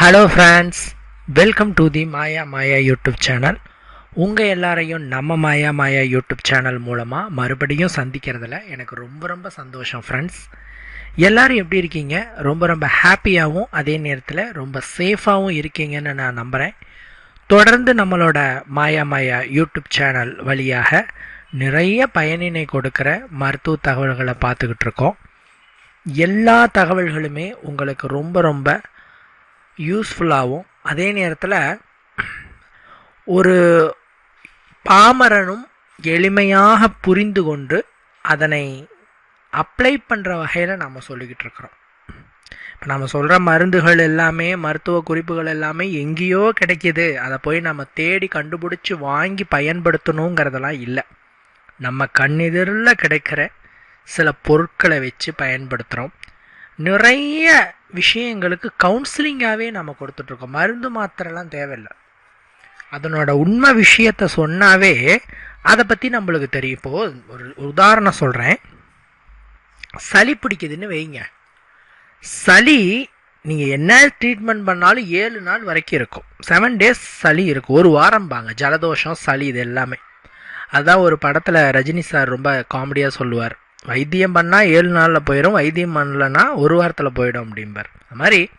Hello friends welcome to the Maya Maya YouTube channel உங்கள் எல்லாரையும் நம்ம மாயா மாயா யூடியூப் சேனல் மூலமாக மறுபடியும் சந்திக்கிறதுல எனக்கு ரொம்ப ரொம்ப சந்தோஷம் ஃப்ரெண்ட்ஸ் எல்லோரும் எப்படி இருக்கீங்க? ரொம்ப ரொம்ப ஹாப்பியாகவும் அதே நேரத்தில் ரொம்ப சேஃபாகவும் இருக்கீங்கன்னு நான் நம்புகிறேன் தொடர்ந்து நம்மளோட மாயா மாயா யூடியூப் சேனல் வழியாக நிறைய பயனினை கொடுக்குற மருத்துவ தகவல்களை பார்த்துக்கிட்டு இருக்கோம். எல்லா தகவல்களுமே உங்களுக்கு ரொம்ப ரொம்ப யூஸ்ஃபுல்லாகவும் அதே நேரத்தில் ஒரு பாமரனும் எளிமையாக புரிந்து கொண்டு அதனை அப்ளை பண்ணுற வகையில் நம்ம சொல்லிக்கிட்டு இருக்கிறோம். இப்போ நம்ம சொல்கிற மருந்துகள் எல்லாமே மருத்துவ குறிப்புகள் எல்லாமே எங்கேயோ கிடைக்கிது. அதை போய் நம்ம தேடி கண்டுபிடிச்சி வாங்கி பயன்படுத்தணுங்கிறதெல்லாம் இல்லை. நம்ம கண்ணெதிரில் கிடைக்கிற சில பொருட்களை வச்சு பயன்படுத்துகிறோம் நிறைய விஷயங்களுக்கு கவுன்சிலிங்காகவே நம்ம கொடுத்துட்ருக்கோம் மருந்து மாத்திரைலாம் தேவையில்லை. அதனோட உண்மை விஷயத்த சொன்னாவே அதை பற்றி நம்மளுக்கு தெரியும். இப்போது ஒரு உதாரணம் சொல்கிறேன் சளி பிடிக்குதுன்னு வைங்க. சளி நீங்கள் என்ன ட்ரீட்மெண்ட் பண்ணாலும் ஏழு நாள் வரைக்கும் இருக்கும். செவன் டேஸ் சளி இருக்கும். ஒரு வாரம் பாங்க ஜலதோஷம் சளி இது எல்லாமே. அதுதான் ஒரு படத்தில் ரஜினி சார் ரொம்ப காமெடியாக சொல்லுவார். வைத்தியம் பண்ணால் ஏழு நாளில் போயிடும் வைத்தியம் பண்ணலன்னா ஒரு வாரத்தில் போயிடும் அப்படிம்பார். அது மாதிரி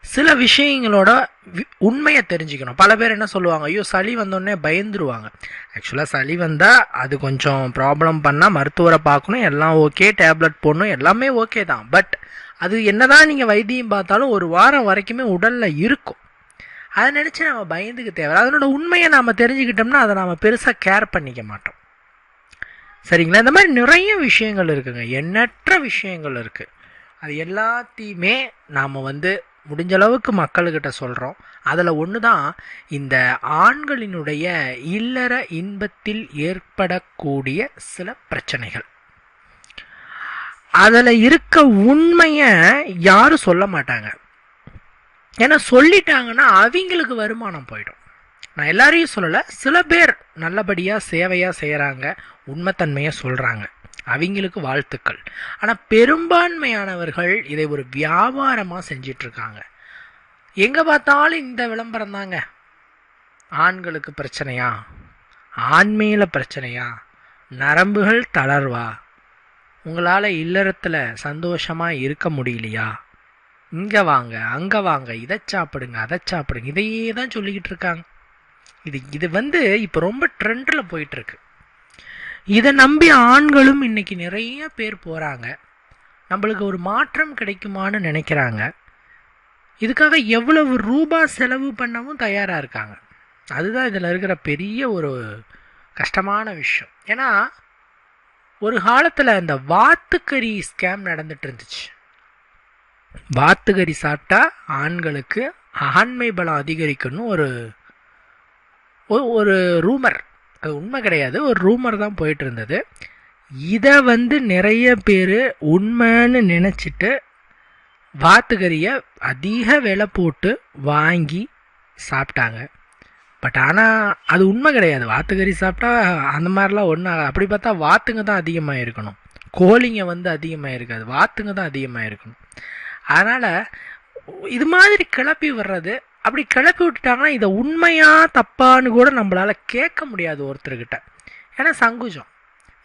சில விஷயங்களோட வி- உண்மையை தெரிஞ்சுக்கணும். பல பேர் என்ன சொல்லுவாங்க ஐயோ சளி வந்தோடனே பயந்துருவாங்க. ஆக்சுவலாக சளி வந்தால் அது கொஞ்சம் ப்ராப்ளம் பண்ணால் மருத்துவரை பார்க்கணும் எல்லாம் ஓகே டேப்லெட் போடணும் எல்லாமே ஓகே தான். பட் அது என்னதான் நீங்கள் வைத்தியம் பார்த்தாலும் ஒரு வாரம் வரைக்குமே உடலில் இருக்கும். அதை நினச்சி நம்ம பயந்துக்க தேவை அதனோட உண்மையை நாம் தெரிஞ்சுக்கிட்டோம்னா அதை நாம் பெருசாக கேர் பண்ணிக்க மாட்டோம். சரிங்களா? இந்த மாதிரி நிறைய விஷயங்கள் இருக்குங்க. எண்ணற்ற விஷயங்கள் இருக்குது அது எல்லாத்தையுமே நாம் வந்து முடிஞ்ச அளவுக்கு மக்கள்கிட்ட சொல்கிறோம் அதில் ஒன்று தான் இந்த ஆண்களினுடைய இல்லற இன்பத்தில் ஏற்படக்கூடிய சில பிரச்சனைகள். அதில் இருக்க உண்மையை யாரும் சொல்ல மாட்டாங்க. ஏன்னா சொல்லிட்டாங்கன்னா அவங்களுக்கு வருமானம் போயிடும். நான் எல்லாரையும் சொல்லலை சில பேர் நல்லபடியாக சேவையாக செய்கிறாங்க உண்மைத்தன்மையை சொல்கிறாங்க அவங்களுக்கு வாழ்த்துக்கள். ஆனால் பெரும்பான்மையானவர்கள் இதை ஒரு வியாபாரமாக செஞ்சிட்ருக்காங்க. எங்கே பார்த்தாலும் இந்த விளம்பரம் தாங்க. ஆண்களுக்கு பிரச்சனையா? ஆண்மையில் பிரச்சனையா? நரம்புகள் தளர்வா? உங்களால் இல்லறத்தில் சந்தோஷமாக இருக்க முடியலையா? இங்கே வாங்க அங்கே வாங்க இதை சாப்பிடுங்க அதை சாப்பிடுங்க இதையே தான் சொல்லிக்கிட்டு இருக்காங்க இது இது வந்து இப்போ ரொம்ப ட்ரெண்டில் போயிட்டுருக்கு. இதை நம்பி ஆண்களும் இன்றைக்கி நிறைய பேர் போகிறாங்க நம்மளுக்கு ஒரு மாற்றம் கிடைக்குமான்னு நினைக்கிறாங்க. இதுக்காக எவ்வளவு ரூபா செலவு பண்ணவும் தயாராக இருக்காங்க. அதுதான் இதில் இருக்கிற பெரிய ஒரு கஷ்டமான விஷயம். ஏன்னா ஒரு காலத்தில் இந்த வாத்துக்கறி ஸ்கேம் நடந்துட்டு இருந்துச்சு. வாத்துக்கறி சாப்பிட்டா ஆண்களுக்கு ஆண்மை பலம் அதிகரிக்கணும் ஒரு ஒரு- ஒரு ரூமர். அது உண்மை கிடையாது. ஒரு ரூமர் தான் போயிட்டு இருந்தது இதை வந்து நிறைய பேர் உண்மைன்னு நினச்சிட்டு வாத்துக்கறியை அதிக விலை போட்டு வாங்கி சாப்பிட்டாங்க. பட் ஆனால் அது உண்மை கிடையாது. வாத்துக்கறி சாப்பிட்டா அந்த மாதிரிலாம் ஒன்றும் அப்படி பார்த்தா வாத்துங்க தான் அதிகமாக இருக்கணும் கோழிங்க வந்து அதிகமாக இருக்காது வாத்துங்க தான் அதிகமாக இருக்கணும் அதனால் இது மாதிரி கிளப்பி வர்றது அப்படி கிளப்பி விட்டுட்டாங்கன்னா இதை உண்மையாக தப்பான்னு கூட நம்மளால் கேட்க முடியாது ஒருத்தர்கிட்ட. ஏன்னா சங்குஜம்.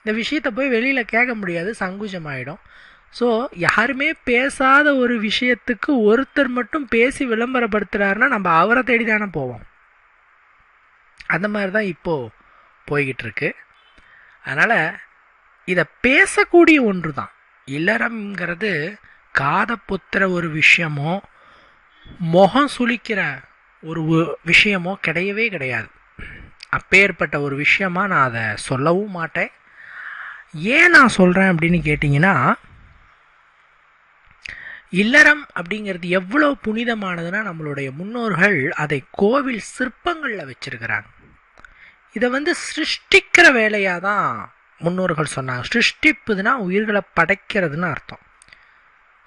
இந்த விஷயத்தை போய் வெளியில் கேட்க முடியாது சங்குஜம் ஆகிடும் ஸோ யாருமே பேசாத ஒரு விஷயத்துக்கு ஒருத்தர் மட்டும் பேசி விளம்பரப்படுத்துகிறாருன்னா நம்ம அவரை தேடி தானே போவோம். அந்த மாதிரி தான் இப்போது போய்கிட்டு இருக்கு அதனால் இதை பேசக்கூடிய ஒன்று தான் இல்லறம்ங்கிறது காதை பொத்துற ஒரு விஷயமோ முகம் சுளிக்கிற ஒரு விஷயமோ கிடையவே கிடையாது. அப்பேற்பட்ட ஒரு விஷயமாக நான் அதை சொல்லவும் மாட்டேன். ஏன் நான் சொல்கிறேன் அப்படின்னு கேட்டிங்கன்னா இல்லறம் அப்படிங்கிறது எவ்வளோ புனிதமானதுன்னா நம்மளுடைய முன்னோர்கள் அதை கோவில் சிற்பங்களில் வச்சிருக்கிறாங்க. இதை வந்து சிருஷ்டிக்கிற வேலையாக தான் முன்னோர்கள் சொன்னாங்க. சிருஷ்டிப்புதுன்னா உயிர்களை படைக்கிறதுன்னு அர்த்தம்.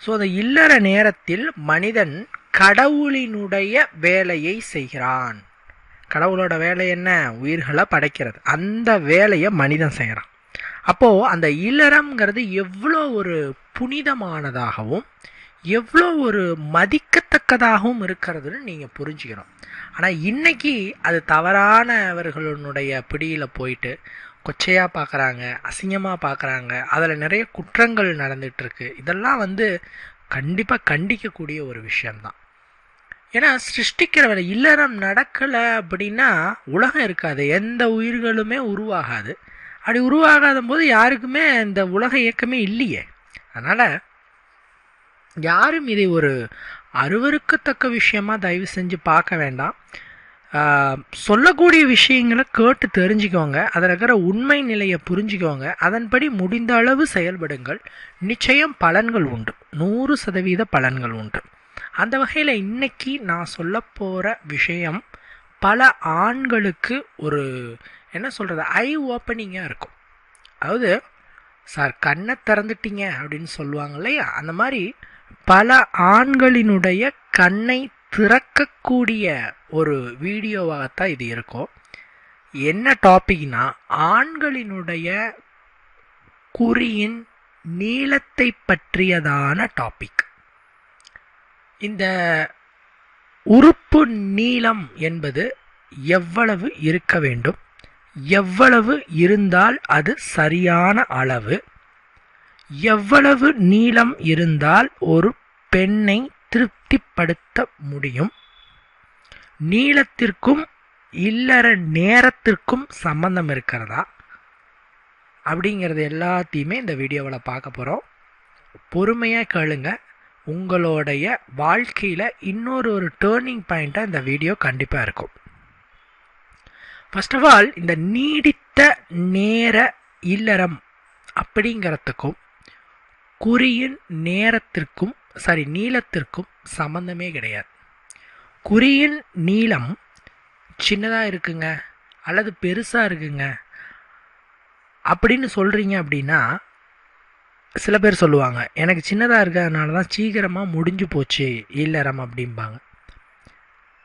ஸோ அந்த இல்லற நேரத்தில் மனிதன் கடவுளினுடைய வேலையை செய்கிறான். கடவுளோட வேலை என்ன? உயிர்களை படைக்கிறது. அந்த வேலையை மனிதன் செய்கிறான் அப்போது அந்த இல்லறம்ங்கிறது எவ்வளோ ஒரு புனிதமானதாகவும் எவ்வளோ ஒரு மதிக்கத்தக்கதாகவும் இருக்கிறதுன்னு நீங்கள் புரிஞ்சுக்கணும். ஆனால் இன்னைக்கு அது தவறானவர்களுடைய பிடியில் போயிட்டு கொச்சையாக பார்க்குறாங்க அசிங்கமாக பார்க்குறாங்க அதில் நிறைய குற்றங்கள் நடந்துகிட்ருக்கு இதெல்லாம் வந்து கண்டிப்பாக கண்டிக்கக்கூடிய ஒரு விஷயம்தான். ஏன்னா சிருஷ்டிக்கிற வேலை இல்லறம் நடக்கலை அப்படின்னா உலகம் இருக்காது. எந்த உயிர்களுமே உருவாகாது. அப்படி உருவாகாத போது யாருக்குமே இந்த உலக இயக்கமே இல்லையே. அதனால் யாரும் இதை ஒரு அருவருக்கத்தக்க விஷயமா தயவு செஞ்சு பார்க்க வேண்டாம். சொல்லக்கூடிய விஷயங்களை கேட்டு தெரிஞ்சுக்கோங்க. அதில் இருக்கிற உண்மை நிலையை புரிஞ்சுக்கோங்க. அதன்படி முடிந்த அளவு செயல்படுங்கள். நிச்சயம் பலன்கள் உண்டு. நூறு சதவீத பலன்கள் உண்டு. அந்த வகையில் இன்னைக்கு நான் சொல்ல போகிற விஷயம் பல ஆண்களுக்கு ஒரு என்ன சொல்கிறது ஐ ஓப்பனிங்காக இருக்கும். அதாவது சார் கண்ணை திறந்துட்டீங்க அப்படின்னு சொல்லுவாங்க இல்லையா? அந்த மாதிரி பல ஆண்களினுடைய கண்ணை திறக்கக்கூடிய ஒரு வீடியோவாகத்தான் இது இருக்கும். என்ன டாபிக்னா ஆண்களினுடைய குறியின் நீளத்தை பற்றியதான டாபிக். இந்த உறுப்பு நீளம் என்பது எவ்வளவு இருக்க வேண்டும்? எவ்வளவு இருந்தால் அது சரியான அளவு. எவ்வளவு நீளம் இருந்தால் ஒரு பெண்ணை திருப்திப்படுத்த முடியும். நீளத்திற்கும் இல்லற நேரத்திற்கும் சம்பந்தம் இருக்கிறதா? அப்படிங்கிறது எல்லாத்தையுமே இந்த வீடியோவில் பார்க்க போகிறோம் பொறுமையாக கேளுங்கள் உங்களுடைய வாழ்க்கையில் இன்னொரு ஒரு டேர்னிங் பாயிண்ட்டாக இந்த வீடியோ கண்டிப்பாக இருக்கும். ஃபர்ஸ்ட் ஆஃப் ஆல் இந்த நீடித்த நேர இல்லறம் அப்படிங்கிறதுக்கும் குறியின் நேரத்திற்கும் சாரி நீளத்திற்கும் சம்மந்தமே கிடையாது. குறியின் நீளம் சின்னதாக இருக்குங்க அல்லது பெருசாக இருக்குங்க அப்படின்னு சொல்கிறீங்க அப்படின்னா சில பேர் சொல்லுவாங்க எனக்கு சின்னதாக இருக்கிறதுனால தான் சீக்கிரமாக முடிஞ்சு போச்சு இல்லறம் அப்படிம்பாங்க.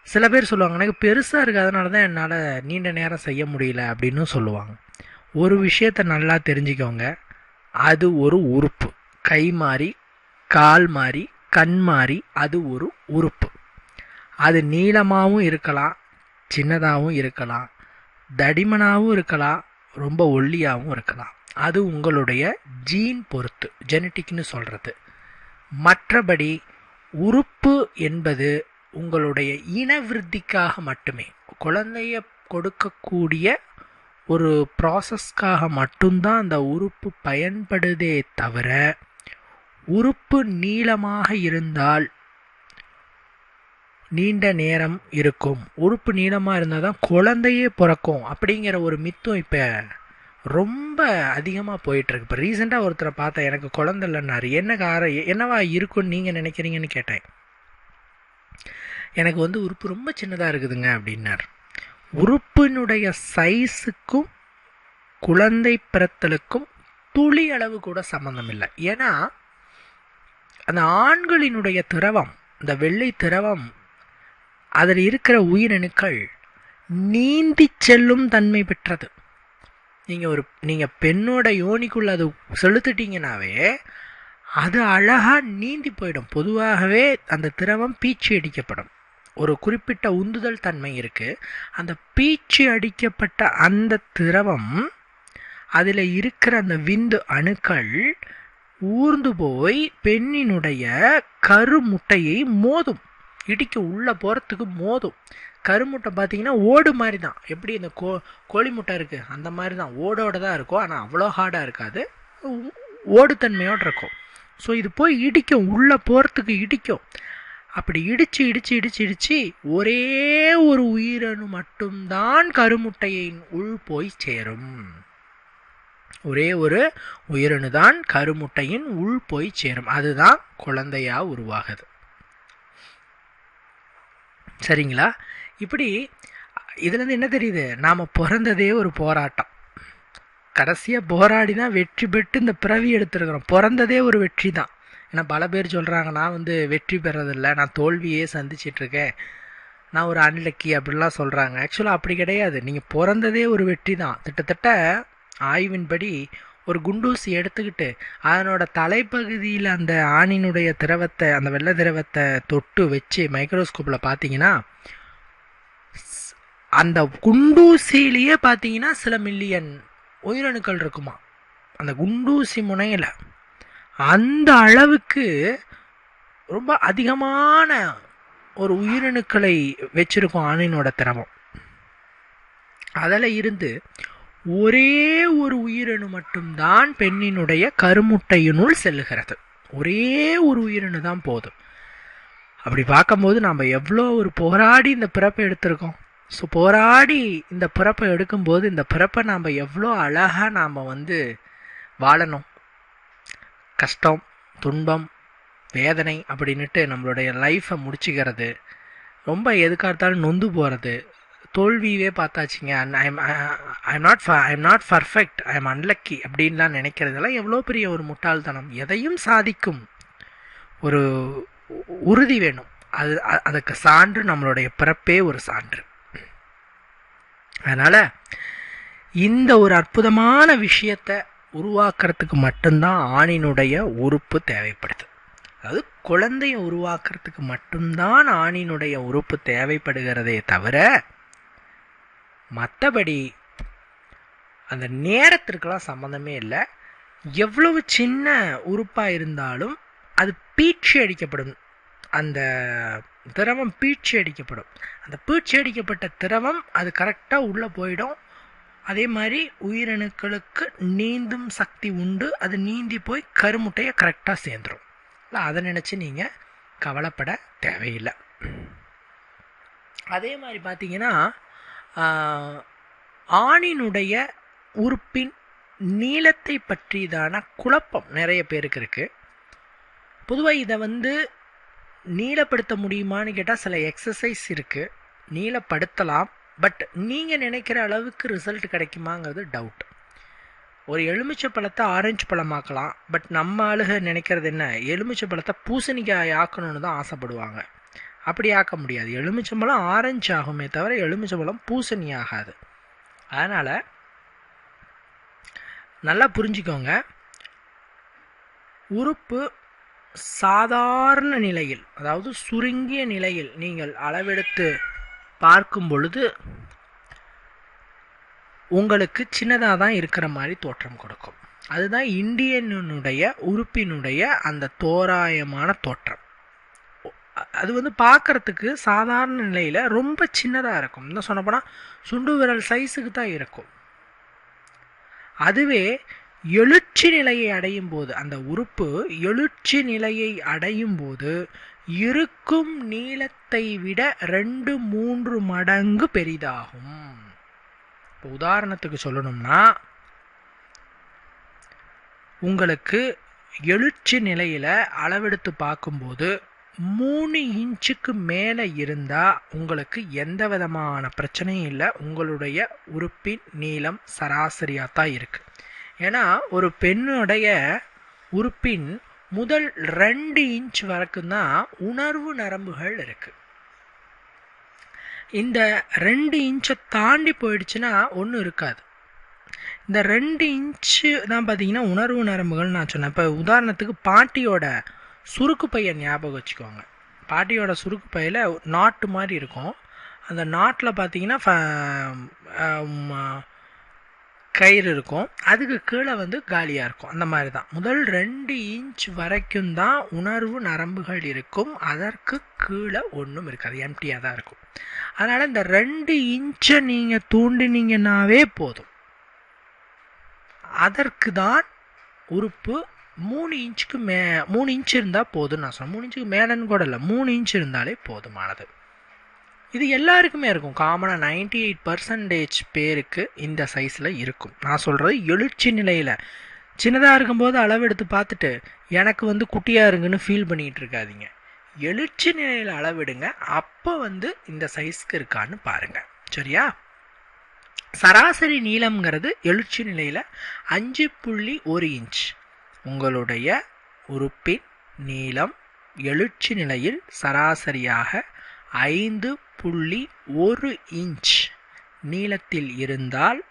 சில பேர் சொல்லுவாங்க எனக்கு பெருசாக இருக்கிறதுனால தான் என்னால் நீண்ட நேரம் செய்ய முடியல அப்படின்னு சொல்லுவாங்க. ஒரு விஷயத்தை நல்லா தெரிஞ்சுக்கோங்க அது ஒரு உறுப்பு. கை மாறி கால் மாறி கண் மாறி அது ஒரு உறுப்பு. அது நீளமாகவும் இருக்கலாம் சின்னதாகவும் இருக்கலாம் தடிமனாகவும் இருக்கலாம் ரொம்ப ஒல்லியாகவும் இருக்கலாம். அது உங்களுடைய ஜீன் பொறுத்து ஜெனட்டிக்னு சொல்கிறது மற்றபடி உறுப்பு என்பது உங்களுடைய இனவிருத்திக்காக மட்டுமே. குழந்தைய கொடுக்கக்கூடிய ஒரு ப்ராசஸ்க்காக மட்டும்தான் அந்த உறுப்பு பயன்படுதே தவிர உறுப்பு நீளமாக இருந்தால் நீண்ட நேரம் இருக்கும். உறுப்பு நீளமாக இருந்தால் தான் குழந்தையே பிறக்கும். அப்படிங்கிற ஒரு மித்தம் இப்போ ரொம்ப அதிகமாக போயிட்டுருக்கு. இப்போ ரீசெண்டாக ஒருத்தரை பார்த்தேன். எனக்கு குழந்தை இல்லைன்னாரு. என்ன கார என்னவா இருக்குன்னு நீங்கள் நினைக்கிறீங்கன்னு கேட்டேன். எனக்கு வந்து உறுப்பு ரொம்ப சின்னதாக இருக்குதுங்க அப்படின்னார். உறுப்பினுடைய சைஸுக்கும் குழந்தை பிறத்தலுக்கும் துளி அளவு கூட சம்மந்தம் இல்லை. ஏன்னா அந்த ஆண்களினுடைய திரவம் இந்த வெள்ளை திரவம் அதில் இருக்கிற உயிரணுக்கள் நீந்தி செல்லும் தன்மை பெற்றது. நீங்கள் ஒரு நீங்கள் பெண்ணோட யோனிக்குள்ள அது செலுத்திட்டீங்கனாவே அது அழகாக நீந்தி போயிடும். பொதுவாகவே அந்த திரவம் பீச்சி அடிக்கப்படும். ஒரு குறிப்பிட்ட உந்துதல் தன்மை இருக்குது அந்த பீச்சு அடிக்கப்பட்ட அந்த திரவம் அதில் இருக்கிற அந்த விந்து அணுக்கள் ஊர்ந்து போய் பெண்ணினுடைய கருமுட்டையை மோதும். இடிக்க உள்ளே போகிறதுக்கு மோதும். கருமுட்டை பார்த்தீங்கன்னா ஓடு மாதிரி தான் எப்படி இந்த கோ கோழி முட்டை இருக்குது அந்த மாதிரி தான் ஓடோட தான் இருக்கும். ஆனால் அவ்வளோ ஹார்டாக இருக்காது. ஓடுத்தன்மையோடு இருக்கும். ஸோ இது போய் இடிக்கும். உள்ளே போகிறதுக்கு இடிக்கும். அப்படி இடித்து இடித்து இடித்து இடித்து ஒரே ஒரு உயிரணு மட்டும்தான் கருமுட்டையின் உள் போய் சேரும். ஒரே ஒரு உயிரணு தான் கருமுட்டையின் உள் போய் சேரும். அதுதான் குழந்தையா உருவாகுது. சரிங்களா? இப்படி இதுலேருந்து என்ன தெரியுது? நாம் பிறந்ததே ஒரு போராட்டம். கடைசியாக போராடி தான் வெற்றி பெற்று இந்த பிறவி எடுத்துருக்குறோம். பிறந்ததே ஒரு வெற்றி தான். ஏன்னா பல பேர் சொல்கிறாங்க நான் வந்து வெற்றி பெறதில்லை. நான் தோல்வியே சந்திச்சிட்ருக்கேன் நான் ஒரு அன்லக்கி அப்படிலாம் சொல்கிறாங்க ஆக்சுவலாக அப்படி கிடையாது. நீங்கள் பிறந்ததே ஒரு வெற்றி தான். கிட்டத்தட்ட ஆய்வின்படி ஒரு குண்டூசி எடுத்துக்கிட்டு அதனோட தலைப்பகுதியில் அந்த ஆணினுடைய திரவத்தை அந்த வெள்ளை திரவத்தை தொட்டு வச்சு மைக்ரோஸ்கோப்பில் பார்த்தீங்கன்னா அந்த குண்டூசியிலேயே பார்த்தீங்கன்னா சில மில்லியன் உயிரணுக்கள் இருக்குமா? அந்த குண்டூசி முனையில். அந்த அளவுக்கு ரொம்ப அதிகமான ஒரு உயிரணுக்களை வச்சிருக்கும் ஆணினோட திரவம். அதில் இருந்து ஒரே ஒரு உயிரணு மட்டும்தான் பெண்ணினுடைய கருமுட்டையினுள் செல்லுகிறது. ஒரே ஒரு உயிரணு தான் போதும். அப்படி பார்க்கும்போது நாம் எவ்வளோ ஒரு போராடி இந்த பிறப்பை எடுத்திருக்கோம். ஸோ போராடி இந்த பிறப்பை எடுக்கும்போது இந்த பிறப்பை நாம் எவ்வளோ அழகாக நாம் வந்து வாழணும். கஷ்டம் துன்பம் வேதனை அப்படின்னுட்டு நம்மளுடைய லைஃப்பை முடிச்சுக்கிறது. ரொம்ப எதுக்காக இருந்தாலும் நொந்து போகிறது தோல்வியவே பார்த்தாச்சுங்க. I'm I'm not I'm not perfect I'm unlucky அப்படின்லாம் நினைக்கிறதெல்லாம் எவ்வளோ பெரிய ஒரு முட்டாள்தனம். எதையும் சாதிக்கும் ஒரு உறுதி வேணும். அது அதுக்கு சான்று நம்மளுடைய பிறப்பே ஒரு சான்று. அதனால் இந்த ஒரு அற்புதமான விஷயத்தை உருவாக்குறதுக்கு மட்டும்தான் ஆணினுடைய உறுப்பு தேவைப்படுது. அதாவது குழந்தைய உருவாக்குறதுக்கு மட்டும்தான் ஆணினுடைய உறுப்பு தேவைப்படுகிறதே தவிர மற்றபடி அந்த நேரத்திற்கெல்லாம் சம்மந்தமே இல்லை. எவ்வளவு சின்ன உறுப்பாக இருந்தாலும் அது பீட்சி அடிக்கப்படும். அந்த திரவம் பீட்சி அடிக்கப்படும். அந்த பீட்சி அடிக்கப்பட்ட திரவம் அது கரெக்டாக உள்ளே போயிடும். அதே மாதிரி உயிரணுக்களுக்கு நீந்தும் சக்தி உண்டு. அது நீந்தி போய் கருமுட்டையை கரெக்டாக சேர்ந்துடும் இல்லை அதை நினச்சி நீங்கள் கவலைப்பட தேவையில்லை. அதே மாதிரி பார்த்தீங்கன்னா ஆணினுடைய உறுப்பின் நீளத்தை பற்றியதான குழப்பம் நிறைய பேருக்கு இருக்குது பொதுவாக இதை வந்து நீளப்படுத்த முடியுமான்னு கேட்டால் சில எக்ஸசைஸ் இருக்குது நீளப்படுத்தலாம். பட் நீங்கள் நினைக்கிற அளவுக்கு ரிசல்ட் கிடைக்குமாங்கிறது டவுட் ஒரு எலுமிச்சை பழத்தை ஆரஞ்சு பழமாக்கலாம். பட் நம்ம ஆளுக நினைக்கிறது என்ன? எலுமிச்சை பழத்தை பூசணிக்காய் ஆக்கணும்னு தான் ஆசைப்படுவாங்க. அப்படி ஆக்க முடியாது. எலுமிச்சம்பழம் ஆரஞ்சு ஆகுமே தவிர எலுமிச்சம்பழம் பூசணி ஆகாது. அதனால் நல்லா புரிஞ்சுக்கோங்க. உறுப்பு சாதாரண நிலையில் அதாவது சுருங்கிய நிலையில் நீங்கள் அளவெடுத்து பார்க்கும் பொழுது உங்களுக்கு சின்னதாக தான் இருக்கிற மாதிரி தோற்றம் கொடுக்கும். அதுதான் இந்தியனுடைய உறுப்பினுடைய அந்த தோராயமான தோற்றம். அது வந்து பார்க்கறதுக்கு சாதாரண நிலையில் ரொம்ப சின்னதாக இருக்கும். இன்னும் சொல்லப்போனால் சுண்டு விரல் சைஸுக்கு தான் இருக்கும். அதுவே எழுச்சி நிலையை அடையும் போது அந்த உறுப்பு எழுச்சி நிலையை அடையும் போது இருக்கும் நீளத்தை விட ரெண்டு மூன்று மடங்கு பெரிதாகும். இப்போ உதாரணத்துக்கு சொல்லணும்னா உங்களுக்கு எழுச்சி நிலையில் அளவெடுத்து பார்க்கும்போது மூணு இன்ச்சுக்கு மேலே இருந்தால் உங்களுக்கு எந்த விதமான பிரச்சனையும் இல்லை. உங்களுடைய உறுப்பின் நீளம் சராசரியாக தான் இருக்குது ஏன்னா ஒரு பெண்ணுடைய உறுப்பின் முதல் ரெண்டு இன்ச் வரைக்கும் தான் உணர்வு நரம்புகள் இருக்குது இந்த ரெண்டு இன்ச்சை தாண்டி போயிடுச்சுன்னா ஒன்றும் இருக்காது. இந்த ரெண்டு இன்ச்சு தான் பார்த்தீங்கன்னா உணர்வு நரம்புகள் நான் சொன்னேன். இப்போ உதாரணத்துக்கு பாட்டியோட சுருக்கு பையை ஞாபகம் வச்சுக்கோங்க. பாட்டியோட சுருக்கு பையில் நாட்டு மாதிரி இருக்கும். அந்த நாட்டில் பார்த்தீங்கன்னா ஃப- கயிறு இருக்கும். அதுக்கு கீழே வந்து காலியாக இருக்கும். அந்த மாதிரி தான். முதல் ரெண்டு இன்ச் வரைக்கும் தான் உணர்வு நரம்புகள் இருக்கும். அதற்கு கீழே ஒன்றும் இருக்காது. எம்டியாக தான் இருக்கும். அதனால் இந்த ரெண்டு இன்ச்சை நீங்கள் தூண்டினீங்கன்னாவே போதும். அதற்கு தான் உறுப்பு மூணு இன்ச்சுக்கு மே மூணு இன்ச் இருந்தால் போதும்னு நான் சொன்னேன். மூணு இன்ச்சுக்கு மேலன்னு கூட இல்லை. மூணு இன்ச் இருந்தாலே போதுமானது. இது எல்லாருக்குமே இருக்கும். காமனாக நைன்டி எயிட் பர்சன்டேஜ் பேருக்கு இந்த சைஸில் இருக்கும். நான் சொல்கிறது எழுச்சி நிலையில். சின்னதாக இருக்கும்போது அளவெடுத்து பார்த்துட்டு எனக்கு வந்து குட்டியாக இருக்குன்னு ஃபீல் பண்ணிகிட்டு இருக்காதீங்க. எழுச்சி நிலையில் அளவிடுங்க அப்போ வந்து இந்த சைஸ்க்கு இருக்கான்னு பாருங்கள் சரியா? சராசரி நீளம்ங்கிறது எழுச்சி நிலையில் அஞ்சு புள்ளி ஒரு இன்ச். உங்களுடைய உறுப்பின் நீளம் எழுச்சி நிலையில் சராசரியாக ஐந்து புள்ளி ஒரு இன்ச் நீளத்தில் இருந்தால்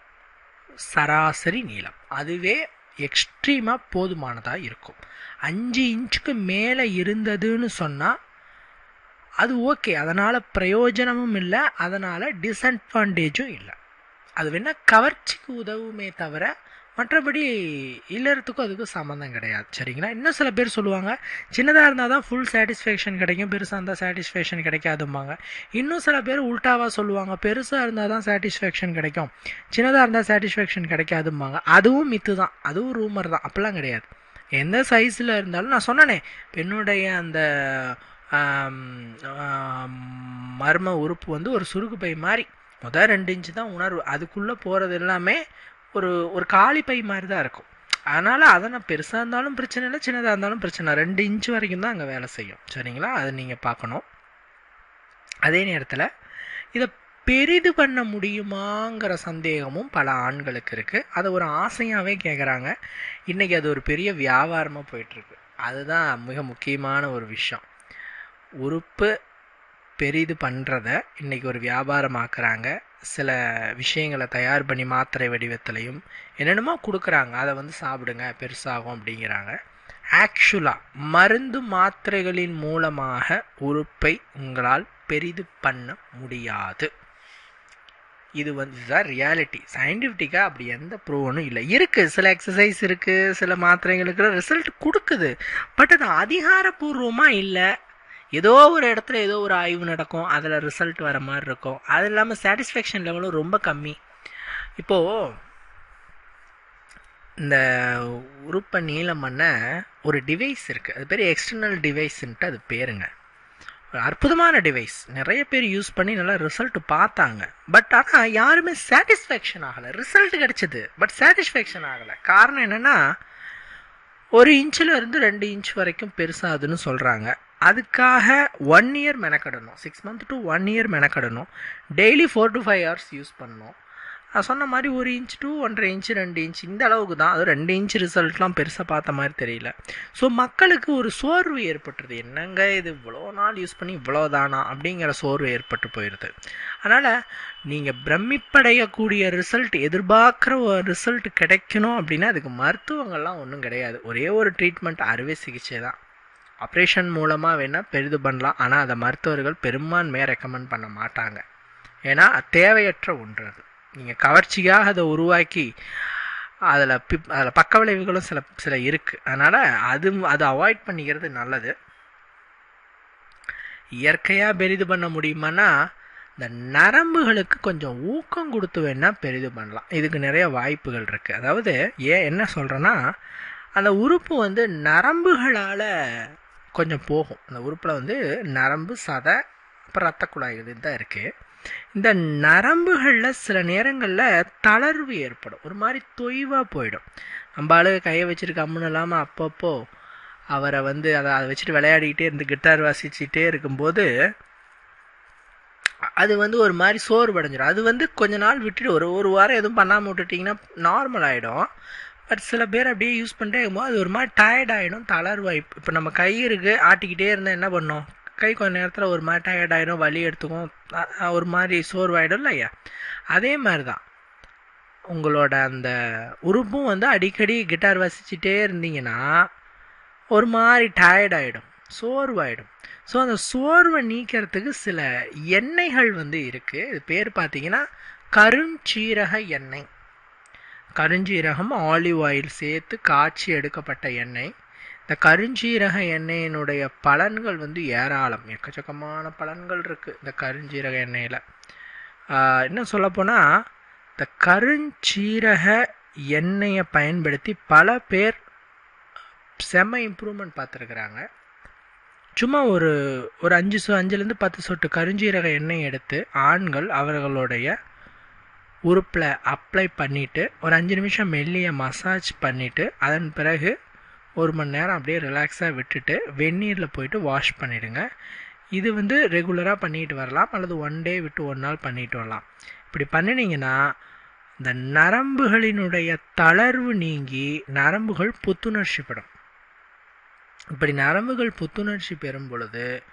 சராசரி நீளம். அதுவே எக்ஸ்ட்ரீமாக போதுமானதாக இருக்கும். அஞ்சு இன்ச்சுக்கு மேலே இருந்ததுன்னு சொன்னால் அது ஓகே. அதனால் பிரயோஜனமும் இல்லை. அதனால் டிஸ்அட்வான்டேஜும் இல்லை. அது வேணால் கவர்ச்சிக்கு உதவுமே தவிர மற்றபடி இல்லறத்துக்கும் அதுக்கும் சம்மந்தம் கிடையாது சரிங்களா? இன்னும் சில பேர் சொல்லுவாங்க சின்னதாக இருந்தால் தான் ஃபுல் சாட்டிஸ்ஃபேக்ஷன் கிடைக்கும் பெருசாக இருந்தால் சாட்டிஸ்ஃபேக்ஷன் கிடைக்காதும்பாங்க. இன்னும் சில பேர் உல்ட்டாவாக சொல்லுவாங்க பெருசாக இருந்தால் தான் சாட்டிஸ்ஃபேக்ஷன் கிடைக்கும் சின்னதாக இருந்தால் சாட்டிஸ்ஃபேக்ஷன் கிடைக்காதும்பாங்க. அதுவும் மித்து தான் அதுவும் ரூமர் தான் அப்படிலாம் கிடையாது. எந்த சைஸில் இருந்தாலும் நான் சொன்னனே பெண்ணுடைய அந்த மர்ம உறுப்பு வந்து ஒரு சுருக்கு பை மாதிரி முதல் ரெண்டு இன்ச்சு தான் உணர்வு அதுக்குள்ளே போகிறது எல்லாமே ஒரு ஒரு காலி பை மாதிரி தான் இருக்கும். அதனால் அதை நான் பெருசாக இருந்தாலும் பிரச்சனை இல்லை சின்னதாக இருந்தாலும் பிரச்சனை ரெண்டு இன்ச்சு வரைக்கும் தான் அங்கே வேலை செய்யும். சரிங்களா? அதை நீங்கள் பார்க்கணும். அதே நேரத்தில் இதை பெரிது பண்ண முடியுமாங்கிற சந்தேகமும் பல ஆண்களுக்கு இருக்குது அதை ஒரு ஆசையாகவே கேட்குறாங்க இன்றைக்கி அது ஒரு பெரிய வியாபாரமாக போயிட்டுருக்கு. அதுதான் மிக முக்கியமான ஒரு விஷயம். உறுப்பு பெரிது பண்ணுறத இன்றைக்கி ஒரு வியாபாரமாக்குறாங்க. சில விஷயங்களை தயார் பண்ணி மாத்திரை வடிவத்திலையும் என்னென்னமோ கொடுக்குறாங்க. அதை வந்து சாப்பிடுங்க பெருசாகும் அப்படிங்கிறாங்க. ஆக்சுவலாக மருந்து மாத்திரைகளின் மூலமாக உறுப்பை உங்களால் பெரிது பண்ண முடியாது. இது வந்து தான் ரியாலிட்டி சயின்டிஃபிக்காக அப்படி எந்த ப்ரூவனும் இல்லை. இருக்குது சில எக்ஸசைஸ் இருக்குது சில மாத்திரைகளுக்கு ரிசல்ட் கொடுக்குது. பட் அது அதிகாரப்பூர்வமாக இல்லை. ஏதோ ஒரு இடத்துல ஏதோ ஒரு ஆய்வு நடக்கும் அதில் ரிசல்ட் வர மாதிரி இருக்கும். அது இல்லாமல் சாட்டிஸ்ஃபேக்ஷன் லெவலும் ரொம்ப கம்மி. இப்போது இந்த உறுப்பை நீளம் பண்ண ஒரு டிவைஸ் இருக்குது அது பேர் எக்ஸ்டர்னல் டிவைஸ்ன்ட்டு அது பேருங்க. ஒரு அற்புதமான டிவைஸ் நிறைய பேர் யூஸ் பண்ணி நல்லா ரிசல்ட் பார்த்தாங்க. பட் ஆனால் யாருமே சாட்டிஸ்ஃபேக்ஷன் ஆகலை. ரிசல்ட் கிடச்சிது பட் சாட்டிஸ்ஃபேக்ஷன் ஆகலை. காரணம் என்னென்னா ஒரு இன்ச்சில் இருந்து ரெண்டு இன்ச் வரைக்கும் பெருசாகுதுன்னு சொல்கிறாங்க அதுக்காக one year மெனக்கடணும். Six month to one year மெனக்கடணும். Daily four to five hours use பண்ணணும். நான் சொன்ன மாதிரி ஒரு இன்ச் டூ ஒன்றரை இன்ச்சு ரெண்டு இன்ச் இந்த அளவுக்கு தான். அது ரெண்டு இன்ச் ரிசல்ட்லாம் பெருசாக பார்த்த மாதிரி தெரியல. ஸோ மக்களுக்கு ஒரு சோர்வு ஏற்பட்டுருது. என்னங்க இது? இவ்வளோ நாள் யூஸ் பண்ணி இவ்வளோ தானா? அப்படிங்கிற சோர்வு ஏற்பட்டு போயிடுது அதனால் நீங்கள் பிரமிப்படையக்கூடிய ரிசல்ட் எதிர்பார்க்குற ஒரு ரிசல்ட் கிடைக்கணும் அப்படின்னா அதுக்கு மருத்துவங்கள்லாம் ஒன்றும் கிடையாது. ஒரே ஒரு ட்ரீட்மெண்ட் அறுவை சிகிச்சை தான். ஆப்ரேஷன் மூலமாக வேணால் பெரிது பண்ணலாம். ஆனால் அதை மருத்துவர்கள் பெரும்பான்மையாக ரெக்கமெண்ட் பண்ண மாட்டாங்க. ஏன்னா தேவையற்ற ஒன்று அது. நீங்கள் கவர்ச்சியாக அதை உருவாக்கி அதில் பிப் அதில் பக்க விளைவுகளும் சில சில இருக்குது அதனால் அது அதை அவாய்ட் பண்ணிக்கிறது நல்லது. இயற்கையாக பெரிது பண்ண முடியுமானா இந்த நரம்புகளுக்கு கொஞ்சம் ஊக்கம் கொடுத்து வேணால் பெரிது பண்ணலாம். இதுக்கு நிறைய வாய்ப்புகள் இருக்குது அதாவது ஏன் என்ன சொல்கிறேன்னா அந்த உறுப்பு வந்து நரம்புகளால் கொஞ்சம் போகும். அந்த உறுப்பில் வந்து நரம்பு சதை அப்புறம் ரத்த குழாய்கள் தான் இருக்குது இந்த நரம்புகளில் சில நேரங்களில் தளர்வு ஏற்படும். ஒரு மாதிரி தொய்வாக போயிடும். நம்ம ஆளு கையை வச்சுட்டு இல்லாமல் அப்பப்போ அவரை வந்து அதை அதை வச்சுட்டு விளையாடிக்கிட்டே இருந்து கிட்டார் வாசிச்சுட்டே இருக்கும்போது அது வந்து ஒரு மாதிரி சோர்வடைஞ்சிடும் அது வந்து கொஞ்ச நாள் விட்டுட்டு ஒரு ஒரு வாரம் எதுவும் பண்ணாமல் விட்டுட்டிங்கன்னா நார்மல் ஆகிடும் பட் சில பேர் அப்படியே யூஸ் பண்ணிட்டே இருக்கும்போது அது ஒரு மாதிரி டயர்ட் ஆகிடும் தளர்வாய். இப்போ நம்ம கை இருக்குது ஆட்டிக்கிட்டே இருந்தால் என்ன பண்ணோம் கை கொஞ்ச நேரத்தில் ஒரு மாதிரி டயர்ட் ஆகிடும் வலி எடுத்துக்கும். ஒரு மாதிரி சோர்வாயிடும் இல்லையா? அதே மாதிரி தான் உங்களோட அந்த உறுப்பும் வந்து அடிக்கடி கிட்டார் வசிச்சுட்டே இருந்தீங்கன்னா ஒரு மாதிரி டயர்ட் ஆகிடும் சோர்வாயிடும். ஸோ அந்த சோர்வை நீக்கிறதுக்கு சில எண்ணெய்கள் வந்து இருக்குது இது பேர் பார்த்தீங்கன்னா கருஞ்சீரக எண்ணெய். கருஞ்சீரகம் ஆலிவ் ஆயில் சேர்த்து காய்ச்சி எடுக்கப்பட்ட எண்ணெய். இந்த கருஞ்சீரக எண்ணெயினுடைய பலன்கள் வந்து ஏராளம். எக்கச்சக்கமான பலன்கள் இருக்குது இந்த கருஞ்சீரக எண்ணெயில். இன்னும் சொல்லப்போனால் இந்த கருஞ்சீரக எண்ணெயை பயன்படுத்தி பல பேர் செம்ம இம்ப்ரூவ்மெண்ட் பார்த்துருக்குறாங்க. சும்மா ஒரு ஒரு அஞ்சு சொ அஞ்சுலேருந்து பத்து சொட்டு கருஞ்சீரக எண்ணெய் எடுத்து ஆண்கள் அவர்களுடைய உறுப்பில் அப்ளை பண்ணிவிட்டு ஒரு அஞ்சு நிமிஷம் மெல்லிய மசாஜ் பண்ணிவிட்டு அதன் பிறகு ஒரு மணி நேரம் அப்படியே ரிலாக்ஸாக விட்டுட்டு வெந்நீரில் போயிட்டு வாஷ் பண்ணிவிடுங்க இது வந்து ரெகுலராக பண்ணிட்டு வரலாம் அல்லது ஒன் டே விட்டு ஒரு நாள் பண்ணிட்டு வரலாம். இப்படி பண்ணினீங்கன்னா இந்த நரம்புகளினுடைய தளர்வு நீங்கி நரம்புகள் புத்துணர்ச்சி பெறும். இப்படி நரம்புகள் புத்துணர்ச்சி பெறும் பொழுது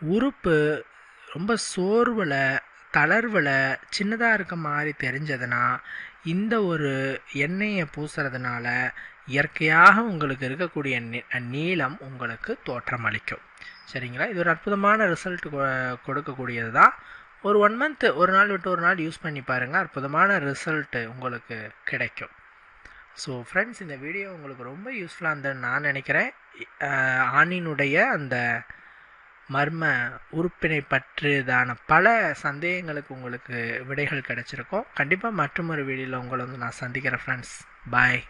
உறுப்பு ரொம்ப சோர்வில் தளர்வில் சின்னதாக இருக்க மாதிரி தெரிஞ்சதுன்னா இந்த ஒரு எண்ணெயை பூசுறதுனால இயற்கையாக உங்களுக்கு இருக்கக்கூடிய நீளம் உங்களுக்கு தோற்றம் அளிக்கும். சரிங்களா? இது ஒரு அற்புதமான ரிசல்ட் கொடுக்கக்கூடியது தான் ஒரு ஒன் மந்த் ஒரு நாள் விட்டு ஒரு நாள் யூஸ் பண்ணி பாருங்கள் அற்புதமான ரிசல்ட்டு உங்களுக்கு கிடைக்கும். ஸோ ஃப்ரெண்ட்ஸ் இந்த வீடியோ உங்களுக்கு ரொம்ப யூஸ்ஃபுல்லாக இருந்ததுன்னு நான் நினைக்கிறேன். ஆணினுடைய அந்த மர்ம உறுப்பினை பற்றியதான பல சந்தேகங்களுக்கு உங்களுக்கு விடைகள் கிடைச்சிருக்கும். கண்டிப்பாக மற்றொரு வீடியோவில் உங்களை வந்து நான் சந்திக்கிறேன் ஃப்ரெண்ட்ஸ் பாய்